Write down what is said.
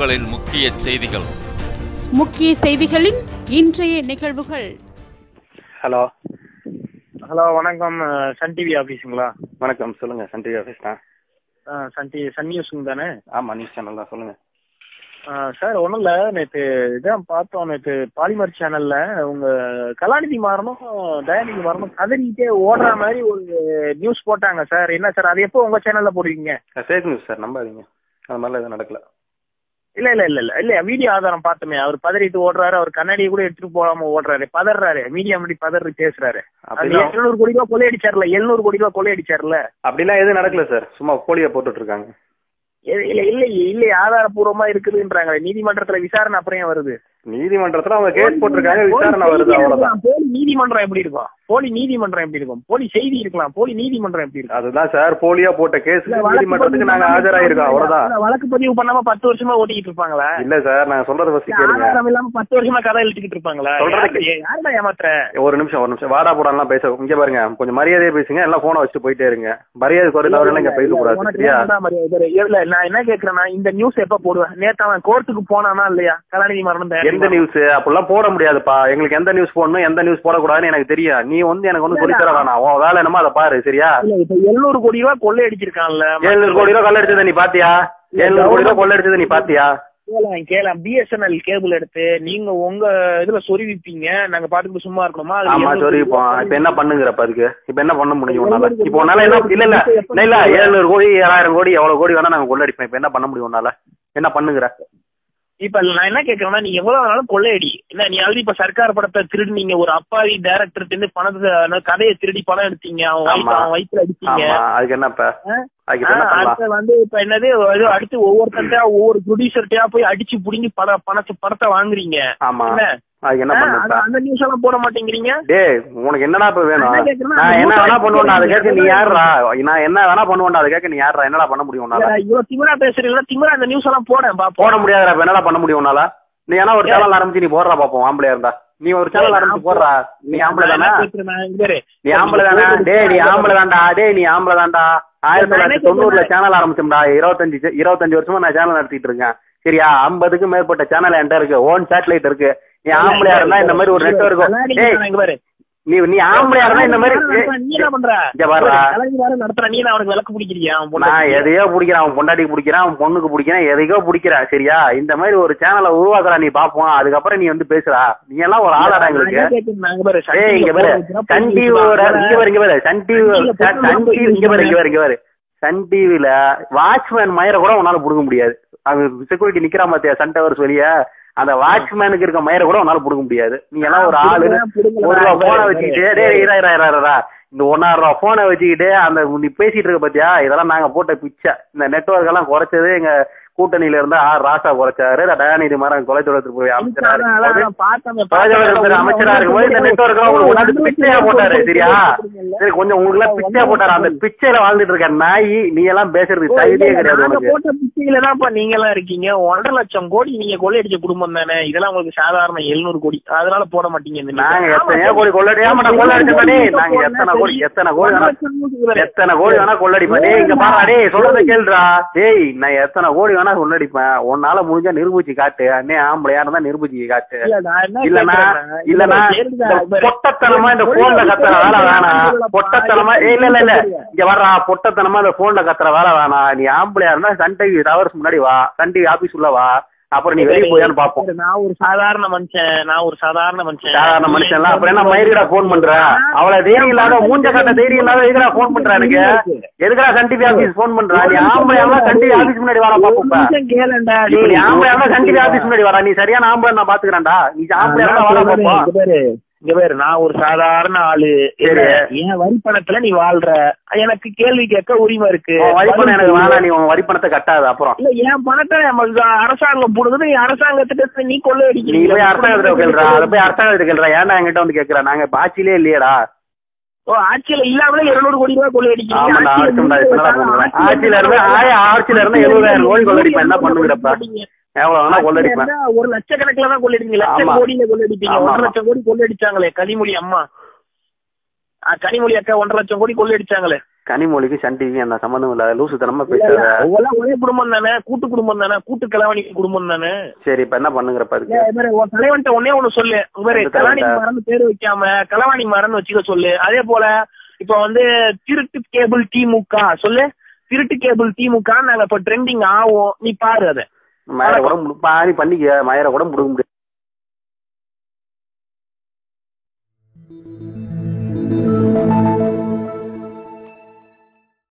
நாட்களின் முக்கிய செய்திகள். முக்கிய செய்திகளின் இன்றைய நிகழ்வுகள். ஹலோ. ஹலோ வணக்கம். சன் டிவி ஆஃபீஸுங்களா வணக்கம். சொல்லுங்க. சன் டிவி ஆஃபீஸ் தான். சன் டிவி சன் நியூஸுங்க தானே? ஆமா நியூஸ் சேனல் தான். சொல்லுங்க. சார் ஒன்றும் இல்லை. நேற்று இதான் பார்த்தோம். நேற்று பாலிமர் சேனல்ல உங்க கலாநிதி மாறனும் தயாநிதி மாறனும் கதறிக்கிட்டே ஓடுற மாதிரி ஒரு நியூஸ் போட்டாங்க சார். என்ன சார்? அது எப்போ உங்க சேனல்ல போடுவீங்க? Fake news sir. நம்பாதீங்க. அது மாதிரிலாம் எதுவும் நடக்கல. இல்ல இல்ல இல்ல இல்ல. இல்ல வீடியோ ஆதாரம் பார்த்தோமே. அவர் பதறிட்டு ஓடுறாரு. அவர் கண்ணாடியை கூட எடுத்துட்டு போகாம ஓடுறாரு. பதறாரு. மீடியா முன்னாடி பதறி பேசுறாரு. எழுநூறு கோடி ரூபாய் கொள்ளையடிச்சார்ல. எழுநூறு கோடி ரூபாய் கொள்ளையடிச்சார்ல. அப்படிலாம் எதுவும் நடக்கல சார். சும்மா போலியா போட்டுட்டு இருக்காங்க இல்ல இல்ல. இல்ல இல்ல ஆதாரபூர்வமா இருக்குதுன்றாங்க நீதிமன்றத்துல விசாரணை அப்புறம் வருது? நீதிமன்றத்துல அவங்க கேஸ் போட்டிருக்காங்க விசாரணை வருது அவ்வளவுதான். போலி நீதிமன்றம் எப்படி இருக்கும்? போலி நீதிமன்றம் எப்படி இருக்கும்? போலி செய்தி இருக்கலாம். போலி நீதிமன்றம் எப்படி இருக்கும்? அதுதான் சார் போலியா போட்ட கேஸ் நீதிமன்றத்துக்கு நாங்க ஆஜராயிருக்கோம். அவ்வளவுதான். வழக்கு பதிவு பண்ணாம பத்து வருஷமா ஓட்டிக்கிட்டு இருப்பாங்களா? இல்ல சார் நான் சொல்றத ஃபர்ஸ்ட் கேளுங்க இல்லாம பத்து வருஷமா கதை எழுதிக்கிட்டு இருப்பாங்களா? சொல்றதுக்கு- யாரு- யாருடா ஏமாத்துற? ஒரு நிமிஷம் ஒரு நிமிஷம். வாடா போடாலாம் பேச இங்க பாருங்க. கொஞ்சம் மரியாதையா பேசுங்க எல்லாம் போனை வச்சுட்டு போயிட்டே இருங்க. மரியாதை குறை தவிர இங்க சரியா? மரியாதை? இல்ல நான் என்ன கேக்குறேன்னா இந்த நியூஸ் எப்ப போடுவேன்? நேத்து அவன் கோர்ட்டுக்கு போனானா இல்லையா? கலாநிதி மரணம் எந்த நியூஸ் அப்படிலாம் போட முடியாதுப்பா. எங்களுக்கு எந்த நியூஸ் போடணும் எந்த நியூஸ் போடக்கூடாதுன்னு எனக்கு தெரியும். நீ வந்து எனக்கு வந்து சொல்லி தர வேணாம். உன் வேலை என்னமோ அதை பாரு சரியா? எழுநூறு கோடி ரூபாய் கொள்ளை அடிச்சிருக்கான்ல ஏழுநூறு கோடி ரூபா கொள்ளடிச்சதை நீ பாத்தியா? ஏழுநூறு கோடி ரூபா கொள்ளடிச்சதை நீ பாத்தியா? கேலாம் கேலாம் பிஎஸ்என்எல் கேபிள் எடுத்து நீங்க உங்க இதுல சொருவிப்பீங்க. நாங்க பாத்துக்கிட்டு சும்மா இருக்கணுமா? ஆமா எழுநூறு சரி இப்போ என்ன பண்ணுங்கிறப்ப அதுக்கு? இப்ப என்ன பண்ண முடியும் உன்னால? இப்போ உன்னால என்ன இல்ல இல்ல. இல்ல இல்ல. ஏழுநூறு கோடி ஏழாயிரம் கோடி எவ்வளவு கோடி வேணா நாங்க கொள்ளடிப்போம் இப்ப என்ன பண்ண முடியும் உன்னால? என்ன பண்ணுங்கிற? இப்ப நான் என்ன கேக்குறேன்னா நீ எவ்வளவு வேணாலும் கொள்ளையடி. என்ன நீ ஆல்ரெடி இப்ப சர்க்கார் படத்தை திருடினீங்க. ஒரு அப்பாவி டைரக்டர் இருந்து பணத்தை கதையை திருடி பணம் எடுத்தீங்க. அவன் வயிற்றுல அடிச்சீங்க. அதுக்கு என்ன இப்ப? ஆ? அதுக்கு இப்ப என்ன ஆ, பண்ணலாம்? அடுத்து வந்து இப்ப என்னது அடுத்து ஒவ்வொருத்தன்ட்டா ஒவ்வொரு ப்ரொடியூசர்ட்டயா போய் அடிச்சு புடிங்கி பட பணத்தை படத்தை வாங்குறீங்க. ஆமா. அந்த நியூஸ் எல்லாம் போட மாட்டேங்கிறீங்க? டேய் உனக்கு என்னடா இப்ப வேணும்? நான் என்ன வேணா கோடி பண்ணுவேன்டா அதை கேட்க நீ நான் என்ன வேணா பண்ணுவேன்டா அதை கேட்க நீ யாருடா என்னடா பண்ண முடியும் உன்னால? இவ்வளவு திமிரா பேசுறீங்களா? திமிரா அந்த நியூஸ் எல்லாம் போட பாப்போம். போட முடியாதுடா இப்ப என்னடா பண்ண முடியும் உன்னால? நீ ஏன்னா ஒரு சேனல் ஆரம்பிச்சு நீ போடுறா பாப்போம் ஆம்பளையா இருந்தா. நீ ஒரு சேனல் ஆரம்பிச்சு போடுறா. நீ ஆம்பளை தானே. நீ ஆம்பளை தானே? டேய் நீ ஆம்பளை தான்டா. டேய் நீ ஆம்பளை தான்டா. ஆயிரத்தி தொள்ளாயிரத்தி தொண்ணூறுல சேனல் ஆரம்பிச்சோம்டா. இருபத்தஞ்சு இருபத்தஞ்சு வருஷமா நான் சேனல் நடத்திட்டு இருக்கேன். சரியா? ஐம்பதுக்கும் மேற்பட்ட சேனல் என்கிட்ட இருக்கு. ஓன் சேட்டலைட் இருக்கு. நீ ஆம்பளையா இருந்தா இந்த மாதிரி ஒரு நெட்வொர்க் பாரு. நீ நீ ஆம்பளையா இருந்தா இந்த மாதிரி நீ என்ன பண்ற? நடத்துற. நீ அவனுக்கு விளக்கு பிடிக்கிறியா? அவன் நான்? எதையோ பிடிக்கிறேன் அவன் பொண்டாட்டிக்கு பிடிக்கிறேன் அவன் பொண்ணுக்கு பிடிக்கிறேன் எதையோ பிடிக்கிறேன் சரியா? இந்த மாதிரி ஒரு சேனலை உருவாக்குறா நீ பாப்போம். அதுக்கப்புறம் நீ வந்து பேசுறா நீ எல்லாம் ஒரு ஆளாடா எங்களுக்கு. இங்க பாரு, சன் ஏய் இங்க டிவில பாரு. போடுறதுன்னா சன் போய் டிவியோட. இங்க பாரு இங்க பாரு. சன் டிவி சன் இங்க பாரு இங்க பாரு இங்க பாரு. சன் டிவில வாட்ச்மேன் மயிரை கூட உன்னால புடுங்க முடியாது. அது செக்யூரிட்டி நிக்கிறா பாத்தியா சன் டவர்ஸ் வெளிய அந்த வாட்ச்மேனுக்கு இருக்க மயிரை கூட உன்னால புடுங்க முடியாது நீ எல்லாம் ஒரு ஆளு. ஒரு போனை வச்சுக்கிட்டு பாரு. டேய் இரா இரா இரா இரா இந்த ஒன்னாயிரம் ரூபா போனை வச்சுக்கிட்டு அந்த நீ பேசிட்டு இருக்க பாத்தியா இதெல்லாம் நாங்க போட்ட பிச்சை இந்த நெட்வொர்க் எல்லாம் குறைச்சது எங்க கூட்டணியில இருந்தா ஆர் ராசா குறைச்சாரு தயாநிதி மாறன் கொலை தொடர்பு போய் அமைச்சரா அதான், அதான், இருக்கும்போது நான் பார்த்தேன், பாஜக பார்த்தேன். அமைச்சரா இந்த உங்களுக்கு கொண்டாந்து பிச்சையா போட்டாரு சரியா? சரி கொஞ்சம் உங்களுக்கு எல்லாம் பிச்சையா போட்டாரு அந்த பிச்சையில வாழ்ந்துட்டு இருக்க நாய் நீ எல்லாம் பேசுறது தகுதியே கிடையாது உனக்கு. போட்ட பிச்சையில தான்ப்பா நீங்க எல்லாம் இருக்கீங்க. ஒன்றரை லட்சம் கோடி நீங்க கொள்ளையடிச்ச குடும்பம் தானே? இதெல்லாம் உங்களுக்கு சாதாரண எழுநூறு கோடி. அதனால போட மாட்டீங்க நாங்க. எத்தனையோ கோடி கொள்ளடி ஆமாடா கொள்ளடிச்சோம் டேய் நாங்க எத்தனை கோடி எத்தனை கோடி எத்தனை கோடி வேணா கொள்ளடிப்பேன் டேய் இங்க பாரு டேய் சொல்றத கேளுடா. டேய் நான் எத்தனை கோடி வேணா கொள்ளடிப்பேன் உன்னால முடிஞ்சா நிரூபிச்சு காட்டு. அண்ணே ஆம்பளையா இருந்தா நிரூபிச்சு காட்டு. நான் இல்லனா இல்லனா. பொட்டத்தனமா இந்த போன்ல கத்துற வேலை வேணாம். பொட்டத்தனமா இல்ல இல்ல இல்ல. இங்க வர்றா பொட்டத்தனமா இந்த போன்ல கத்துற வேலை வேணாம். நீ ஆம்பளையா இருந்தா சன் டிவி டவர்ஸ் முன்னாடி வா. சன் டிவி ஆபீஸ் உள்ள வா. அப்புறம் நீ வெளிய போயான்னு பாப்போம். நான் ஒரு சாதாரண மனுஷன் நான் ஒரு சாதாரண மனுஷன். சாதாரண மனுஷன்லாம் அப்புறம் என்ன மயிருடா போன் பண்ற? அவள தைரியம் இல்லாத மூஞ்ச கட்ட தைரியம் இல்லாத எதுக்குடா போன் பண்ற எனக்கு? எதுக்குடா டிவி ஆபீஸ் போன் பண்ற? நீ இருந்தா சன் டிவி ஆபீஸ் முன்னாடி வாடா பாப்போம் நீ இருந்தா சன் டிவி ஆபீஸ் முன்னாடி வாடா. நீ சரியான ஆம்பளை நான் பாத்துக்கிறேன்டா. நீ இருந்தா வாடா இங்க பாப்போம். இங்க பாரு நான் ஒரு சாதாரண ஆளு. என் வரி பணத்துல நீ வாழ்ற? எனக்கு கேள்வி கேட்க உரிமை இருக்கு. உன் வரி பணம் எனக்கு வேணாம் நீ உன் வரி பணத்தை கட்டாத அப்புறம். இல்ல என் பணத்தை அரசாங்கம் போடுறது நீ அரசாங்கத்திட்ட நீ கொள்ளை நீ போய் அரசாங்கத்துல கேள்றா அதை போய் அரசாங்கத்துல கேள்றா. ஏன்டா என்கிட்ட வந்து கேக்குற? நாங்க ஆட்சியிலே இல்லையேடா. ஓ ஆட்சியில இல்லாமலே இருநூறு கோடி ரூபாய் கொள்ளை ஆமாடா ஆட்சிண்டா என்னடா பண்ணுவேன். ஆட்சியில இருந்து ஆட்சியில இருந்து எழுபதாயிரம் கோடி கொள்ளடிப்பேன் என்ன பண்ணுங்கிறப்ப ஒரு லட்சக்கணக்கில தான் கொள்ளடிப்பீங்க லட்சம். கோடியில கொள்ளடிப்பீங்க. ஒன்றரை. லட்சம் கோடி கொள்ளடிச்சாங்களே கனிமொழி அம்மா. கனிமொழி அக்கா ஒன்றரை லட்சம் கோடி கொள்ளடிச்சாங்களே. கனிமொழிக்கு சன் டிவி அந்த சம்பந்தம் இல்ல லூசுத்தனமா பேசாத. அவங்கெல்லாம் ஒரே குடும்பம் தானே கூட்டு குடும்பம் தானே கூட்டு கலவாணி குடும்பம் தானே. சரி இப்ப என்ன பண்ணுங்கிறப்ப அதுக்கு தலைவன்ட்ட ஒன்னே ஒண்ணு சொல்லு. கலாணி தலைவன்ட்ட? மரம்னு பேர் வைக்காம கலவாணி மரம்னு வச்சுக்க சொல்லு. அதே போல இப்ப வந்து திருட்டு கேபிள் திமுக சொல்லு. திருட்டு கேபிள் திமுக நாங்க இப்ப ட்ரெண்டிங் ஆகும் நீ பாரு அத. மயிர கூட பாதி பண்ணிக்க மயிர கூட முடுக்க முடியாது.